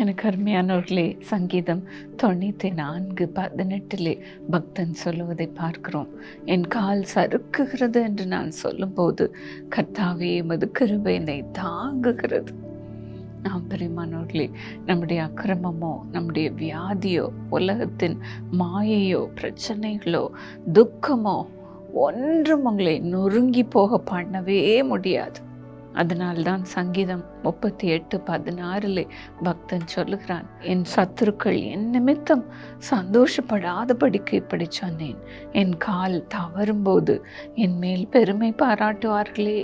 எனக்கு அருமையானவர்களே சங்கீதம் தொண்ணூற்றி நான்கு பதினெட்டிலே பக்தன் சொல்லுவதை பார்க்கிறோம். என் கால் சறுக்குகிறது என்று நான் சொல்லும்போது கர்த்தாவே எமது கிருபை என்னை தாங்குகிறது. நாம் பெரியமானவர்களே நம்முடைய அக்கிரமமோ நம்முடைய வியாதியோ உலகத்தின் மாயையோ பிரச்சனைகளோ துக்கமோ ஒன்றும் உங்களை நொறுங்கி போக பண்ணவே முடியாது. அதனால்தான் சங்கீதம் முப்பத்தி எட்டு பதினாறில் பக்தன் சொல்லுகிறான் என் சத்துருக்கள் என் நிமித்தம் சந்தோஷப்படாதபடிக்கு இப்படி சொன்னேன். என் கால் தவறும்போது என் மேல் பெருமை பாராட்டுவார்களே.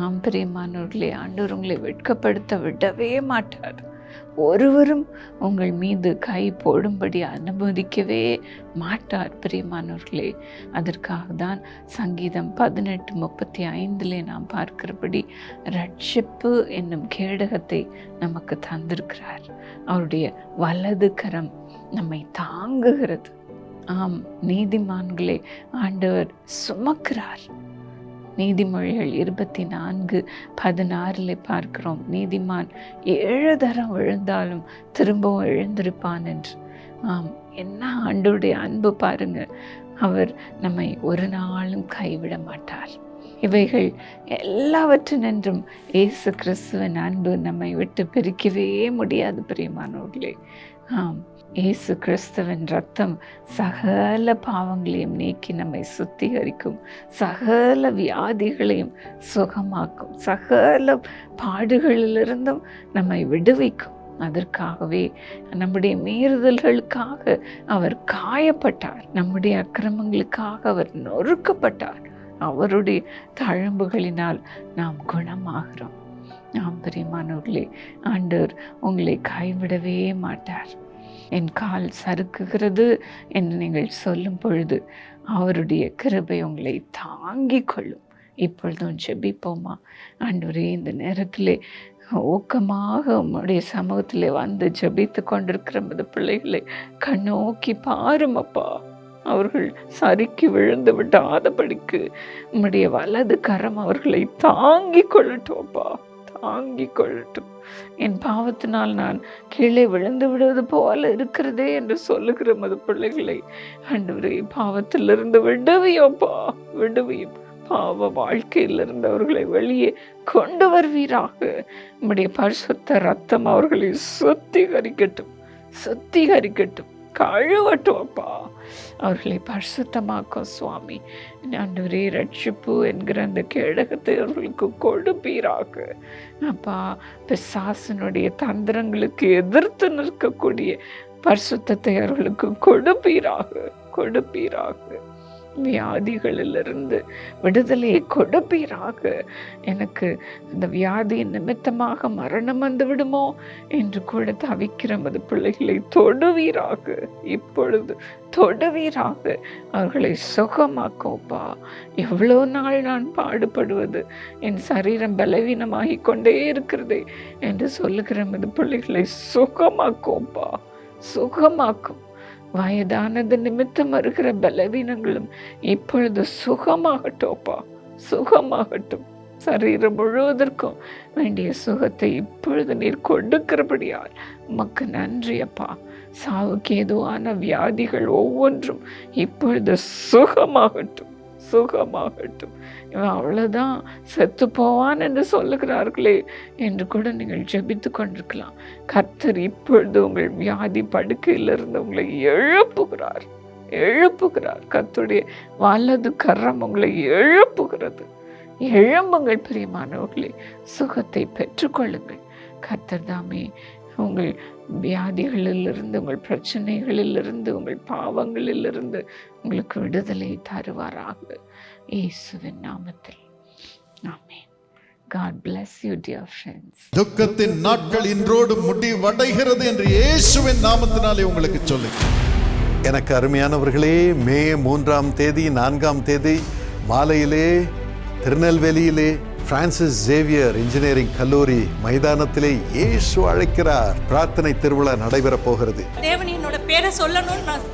ஆம் பிரியமானவர்களே ஆண்டவர் உங்களை வெட்கப்படுத்த விடவே மாட்டார். ஒருவரும் உங்கள் மீது கை போடும்படி அனுமதிக்கவே மாட்டார் பிரியமானவர்களே. அதற்காக தான் சங்கீதம் பதினெட்டு முப்பத்தி ஐந்திலே நாம் பார்க்கிறபடி ரட்சிப்பு என்னும் கேடகத்தை நமக்கு தந்திருக்கிறார். அவருடைய வலது கரம் நம்மை தாங்குகிறது. ஆம் நீதிமான்களே ஆண்டவர் சுமக்கிறார். நீதிமொழிகள் இருபத்தி நான்கு பதினாறில் பார்க்கிறோம். நீதிமான் ஏழு தரம் விழுந்தாலும் திரும்பவும் எழுந்திருப்பான் என்று. ஆம் என்ன ஆண்டுடைய அன்பு பாருங்க. அவர் நம்மை ஒரு நாளும் கைவிட மாட்டார். இவைகள் எல்லாவற்றினின்றும் இயேசு கிறிஸ்துவின் அன்பு நம்மை விட்டு பிரிக்கவே முடியாது பிரியமானவர்களே. ஆம் இயேசு கிறிஸ்துவின் ரத்தம் சகல பாவங்களையும் நீக்கி நம்மை சுத்திகரிக்கும் சகல வியாதிகளையும் சுகமாக்கும் சகல பாடுகளிலிருந்தும் நம்மை விடுவிக்கும். அதற்காகவே நம்முடைய மீறுதல்களுக்காக அவர் காயப்பட்டார் நம்முடைய அக்கிரமங்களுக்காக அவர் நொறுக்கப்பட்டார். அவருடைய தழும்புகளினால் நாம் குணமாகிறோம். நாம் பிரியமானவர்களே ஆண்டவர் உங்களை கைவிடவே மாட்டார். என் கால் சறுக்குகிறது என்று நீங்கள் சொல்லும் பொழுது அவருடைய கிருபை உங்களை தாங்கிக் கொள்ளும். இப்பொழுதும் ஜெபிப்போமா? ஆண்டவரே இந்த நேரத்தில் ஊக்கமாக உம்முடைய சமூகத்தில் வந்து ஜெபித்து கொண்டிருக்கிற பிள்ளைகளை கண்ணோக்கி பாருமப்பா அவர்கள் சறுக்கி விழுந்து விடாதபடிக்கு உம்முடைய வலது கரம் அவர்களை தாங்கிக் கொள்ளட்டும்ப்பா தாங்கிக் கொள்ளட்டும். என் பாவத்தினால் நான் கீழே விழுந்து விடுவது போல இருக்கிறதே என்று சொல்லுகிற மது பிள்ளைகளை ஆண்டவரே பாவத்திலிருந்து விடுவியோப்பா விடுவியும். பாவ வாழ்க்கையிலிருந்து அவர்களை வெளியே கொண்டு வருவீராக. நம்முடைய பரிசுத்த ரத்தம் அவர்களை சுத்திகரிக்கட்டும் சுத்திகரிக்கட்டும். கழுவட்டும் அப்பா அவர்களை பரிசுத்தமாக்கும் சுவாமி. ஆண்டவரே ரட்சிப்பு என்கிற அந்த கேடகத்தை அவர்களுக்கு கொடுப்பீராக. அப்பா பிசாசனுடைய தந்திரங்களுக்கு எதிர்த்து நிற்கக்கூடிய பரிசுத்தத்தை அவர்களுக்கு கொடுப்பீராக கொடுப்பீராக. வியாதிகளிலிருந்து விடுதலையை கொடுப்பீராக. எனக்கு இந்த வியாதியின் நிமித்தமாக மரணம் வந்து விடுமோ? என்று கூட தவிக்கிற மது பிள்ளைகளை தொடுவீராக. இப்பொழுது தொடுவீராக. அவர்களை சுகமாக்கோப்பா எவ்வளோ நாள் நான் பாடுபடுவது? என் சரீரம் பலவீனமாகி கொண்டே இருக்கிறதே என்று சொல்லுகிற மது பிள்ளைகளை சுகமாக்கோப்பா சுகமாக்கும். வயதானது நிமித்தம் வருகிற பலவீனங்களும் இப்பொழுது சுகமாகட்டோப்பா சுகமாகட்டும். சரீரம் முழுவதற்கும் வேண்டிய சுகத்தை இப்பொழுது நீர் கொடுக்கிறபடியால் உமக்கு நன்றி அப்பா. சாவுக்கு ஏதுவான வியாதிகள் ஒவ்வொன்றும் இப்பொழுது சுகமாகட்டும். சுகமாகட்டும். இவன் அவ்வளோதான் செத்து போவான் என்று சொல்லுகிறார்களே என்று கூட நீங்கள் ஜெபித்து கொண்டிருக்கலாம். கர்த்தர் இப்பொழுது உங்கள் வியாதி படுக்கையிலிருந்து உங்களை எழுப்புகிறார். எழுப்புகிறார். கத்துடைய வலது கரம் உங்களை எழுப்புகிறது. எழும்புங்கள் பிரியமானவர்களே. சுகத்தை பெற்றுக்கொள்ளுங்கள். கர்த்தர் தாமே உங்கள் வியாதிகளிலிருந்து உங்கள் பிரச்சனைகளிலிருந்து உங்கள் பாவங்களிலிருந்து உங்களுக்கு விடுதலை தருவாராக. இயேசுவின் நாமத்தில். ஆமென். God bless you dear friends. துக்கத்தின் நாட்கள் இன்றோடு முடிவடைகிறது என்று இயேசுவின் நாமத்தினாலே உங்களுக்கு சொல்லு எனக்கு அருமையானவர்களே மே மூன்றாம் தேதி நான்காம் தேதி மாலையிலே திருநெல்வேலியிலே பிரான்சிஸ் ஜேவியர் இன்ஜினியரிங் கல்லூரி மைதானத்திலே இயேசு அழைக்கிறார். பிரார்த்தனை திருவிழா நடைபெறப் போகிறது. தேவன் என்னோட பேரை சொல்லணும்னு நான்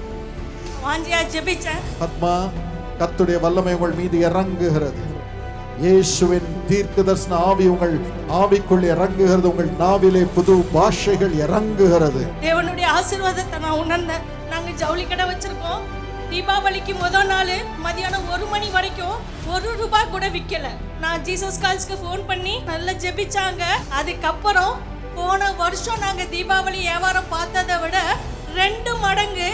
வாஞ்சியா ஜெபிச்சேன். ஆத்மா கத்துடைய வல்லமை உங்கள் மீது இறங்குகிறது. இயேசுவின் தீர்க்க தரிசன ஆவி உங்கள் ஆவிக்குள் இறங்குகிறது. உங்கள் நாவிலே புது பாஷைகள் இறங்குகிறது. தேவனுடைய ஆசீர்வாதத்தை நான் உணர்ந்தேன். நாங்க ஜவுளி கடை வச்சிருக்கோம். தீபாவளிக்கு முதல் நாள் மதியானம் ஒரு மணி வரைக்கும் ஒரு ரூபாய் கூட விற்கல நான் ஜீசஸ் கால்ஸ்க்கு ஃபோன் பண்ணி நல்லா ஜெபிச்சாங்க. அதுக்கப்புறம் போன வருஷம் நாங்கள் தீபாவளி வியாபாரம் பார்த்ததை விட ரெண்டு மடங்கு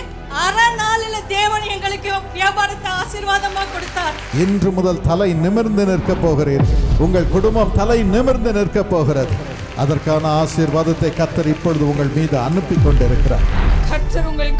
அரை நாளில் தேவன் எங்களுக்கு வியாபாரத்தை ஆசீர்வாதமாக கொடுத்தார். இன்று முதல் தலை நிமிர்ந்து நிற்க போகிறேன் உங்கள் குடும்பம் தலை நிமிர்ந்து நிற்க போகிறது. அதற்கான ஆசீர்வாதத்தை கத்தர் இப்பொழுது உங்கள் மீது அனுப்பி கொண்டிருக்கிறார்.